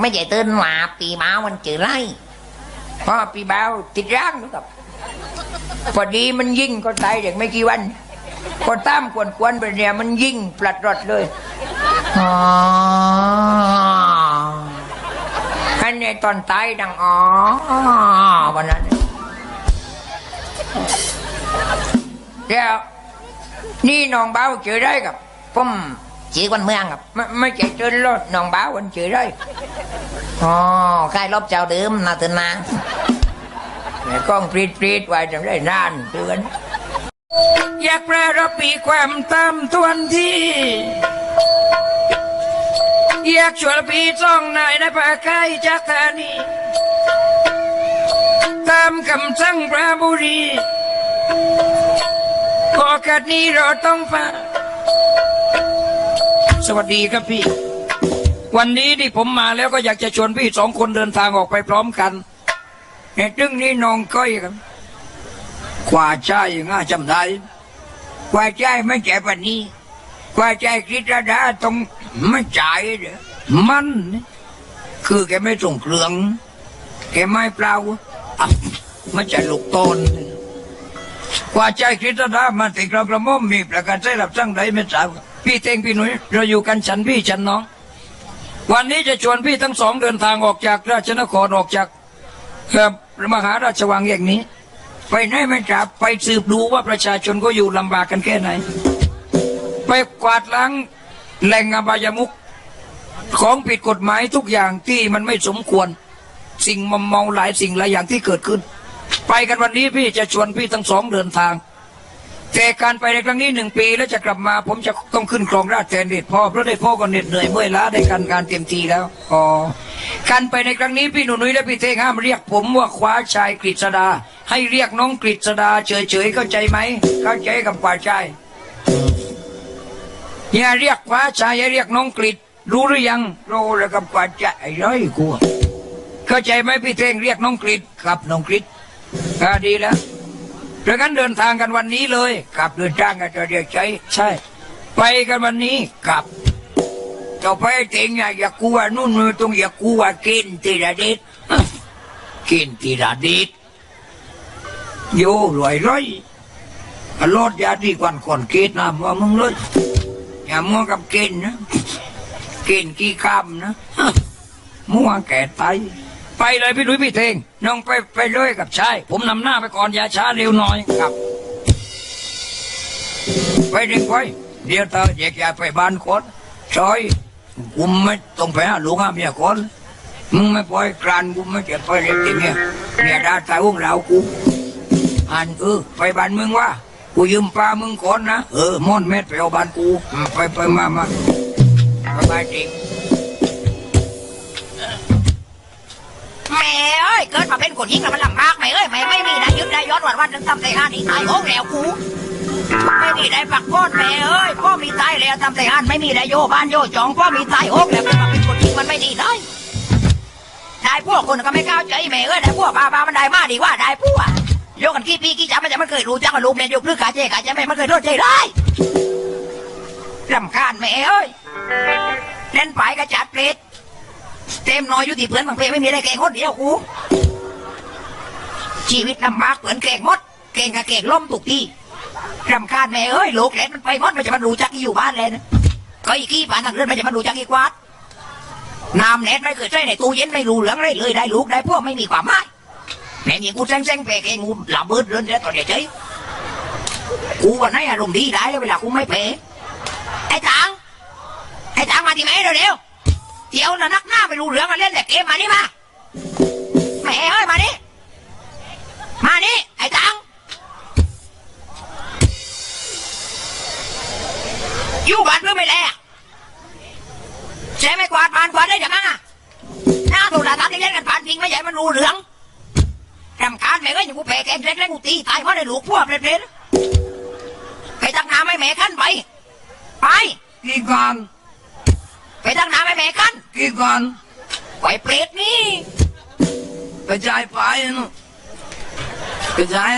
ไม่ใช่ตื่นมาปีมาวันเจอไรเพราะปีบ่าวติดร่างนะครับพอดีมันยิงก็ตายเด็กไม่กี่วันก็ตามกวนๆไปเนี่ยมันยิงปลัดรถเลยอ๋ออันนี้ตอนตายดังอ๋อวันนั้นเดี๋ยวนี่น้องเบาเจอได้กับผม จีวันเมืองครับไม่ไม่ใช่เจอรถน้องเบาวันเจอได้อ๋อใครรบเจ้าเดิมนาตนาแต่กล้องปรีดปรีดไว้จำได้นานเดือนอยากแปรรับปีความตามทวนที่ อยากชวนปีจ้องนายในป่าไก่จากธานีตามคำสั่งพระบุรีโอกาสนี้เราต้องฟัง สวัสดีครับพี่ วันนี้ที่ผมมาแล้วก็อยากจะชวนพี่สองคนเดินทางออกไปพร้อมกันในตึงนี้น้องก้อยครับกว่าใจง่าจำได้กว่าใจไม่แก่ปันนี้กว่าใจคิดระดาต้องไม่จ่ายเด้อมัน คือแกไม่ส่งเครื่อง แกไม่เปล่าอะไม่ใช่ลูกตนกว่าใจคิดระดามาติดกระประมมมีประกาศใช้รับสั่งใดไม่ทราบ พี่เต็งพี่หนุ่ยเราอยู่กันฉันพี่ฉันน้อง วันนี้จะชวนพี่ทั้งสองเดินทางออกจากราชนครออกจากมหาราชวังอย่างนี้ ไปไหนไม่จับไปสืบดูว่าประชาชนก็อยู่ลำบากกันแค่ไหน ไปกวาดล้างแหล่งอบายมุกของผิดกฎหมายทุกอย่างที่มันไม่สมควร สิ่งมอมเมาหลายสิ่งหลายอย่างที่เกิดขึ้น ไปกันวันนี้พี่จะชวนพี่ทั้งสองเดินทาง แต่การไปในครั้งนี้หนึ่งปีแล้วจะกลับมา ผมจะต้องขึ้นครองราชแทนเด็ดพ่อเพราะได้พ่อก็เหน็ดเหนื่อยเมื่อยล้าได้การการเต็มทีแล้วอ๋อการไปในครั้งนี้พี่หนุ่ยและพี่เท่งห้ามเรียกผมว่าคว้าชายกฤษดา ให้เรียกน้องกฤษดาเฉยๆเข้าใจไหมเข้าใจกับคว้าชายอย่าเรียกคว้าชายอย่าเรียกน้องกฤษรู้หรือยังรู้แล้วกับคว้าชายร้อยกูเข้าใจไหมพี่เท่งเรียกน้องกฤษครับน้องกฤษอ่าดีแล้ว ดังนั้นเดินทางกันวันนี้เลยกลับเดินทางกันจะเรียกใช้ใช่ ไปกันวันนี้กลับต่อไปเต็งอย่าอย่ากลัวนู่นนู่นต้องอย่ากลัวกินทีละเด็ดกินทีละเด็ดโย่รวยร้อยอรถยาที่ก่อนก่อนเกณฑ์นะว่ามึงเลยอย่ามัวกับเกณฑ์นะเกณฑ์กี่คำนะมัวแก่ไต ไปเลยพี่ดุยพี่เทงน้องไปไปเลยกับชาย ผมนำหน้าไปก่อนอย่าช้าเร็วหน่อยครับ ไปเด็กไปเดี๋ยวเธอแยกยายไปบ้านคนซอยกูไม่ต้องไปหาลูกหาเมียคนมึงไม่ปล่อยกรานกูไม่เจ็บไปเด็กจริเนี่ยเนี่ยดาตายอุ้งเรากูอันเออไปบ้านมึงว่ากูยืมปลามึงก่อนนะเออม่อนเม็ดไปเอาบ้านกูไปไปมามาไปไปจริง แม่เอ้ยเกิดมาเป็นคนยิ่งแล้วมันลำบากแม่เอ้ยแม่ไม่มีได้ยึดได้ย้อนวันวันนึงทำแต่ห้านนี่ตายโอ้แล้วกูไม่มีได้ปักโคตรแม่เอ้ยพ่อมีตายแล้วทำแต่ห้านไม่มีได้โยบ้านโยจองพ่อมีตายโอ้แล้วเกิดมาเป็นคนยิ่งมันไม่ดีเลยได้พวกคนก็ไม่เข้าใจแม่เอ้ยได้พวกบ้าบ้ามันได้มาดีว่าได้พวกโยกันขี้ปีขี้จับมันจะมันเคยรู้จักกับลูกเนี่ยยกเรื่องกาเจกาเจแม่มันเคยรู้ใจได้รำคาญแม่เอ้ยเล่นไปกระจัดเปรต เต็มน้อยอยู่ที่เพื่อนบางเพลไม่มีอะไรแกงคนเดียวกูชีวิตลำบากเพื่อนแกงมดแกงกับแกงล้มตุกที่รำคาญแม่เอ้ยลูกแหลนมันไปมดมันจะมาดูจักอีอยู่บ้านเลยนะก็อีกี้ผ่านทางเรื่อนมันจะมาดูจักอีกวาดน้ำแหนไม่เคยใช้ในตู้เย็นไม่รู้เหลืองเลยเลยได้ลูกได้พวกไม่มีความหมายแม่นี่กูแซงแซงๆไปแกงูหลับเบิดเรือนแล้วตอนเดียวเฉยกูวันไหนอารมณ์ดีได้แล้วเวลากูไม่เป๋ไอ้ตังไอ้ตังมาที่ไหนเร็วๆ เดี๋ยวนะนักหน้าไปรู้เรื่องมาเล่นแต่เกมมานี่มาแหม่เอ้ยมานี่มานี่ไอ้ตังอยู่บ้านเพื่อไม่แลใช่ไหมกวาดบ้านกวาดได้ยังไงอะหน้าโทรทัศน์ที่เล่นกันผ่านพิงไม่ใหญ่มันรู้เรื่องรำคาญแม่ก็อย่างกูแพ้แกมเล็กแล้วกูตีตายเพราะได้ลูกพวกเปรตๆไปตักน้ำให้แม่ขั้นไป ไปกี่ก่อน ไปตักน้ำให้แม่ขั้นกี่ก่อนไปเปรตนี่กระจายไปนะกระจาย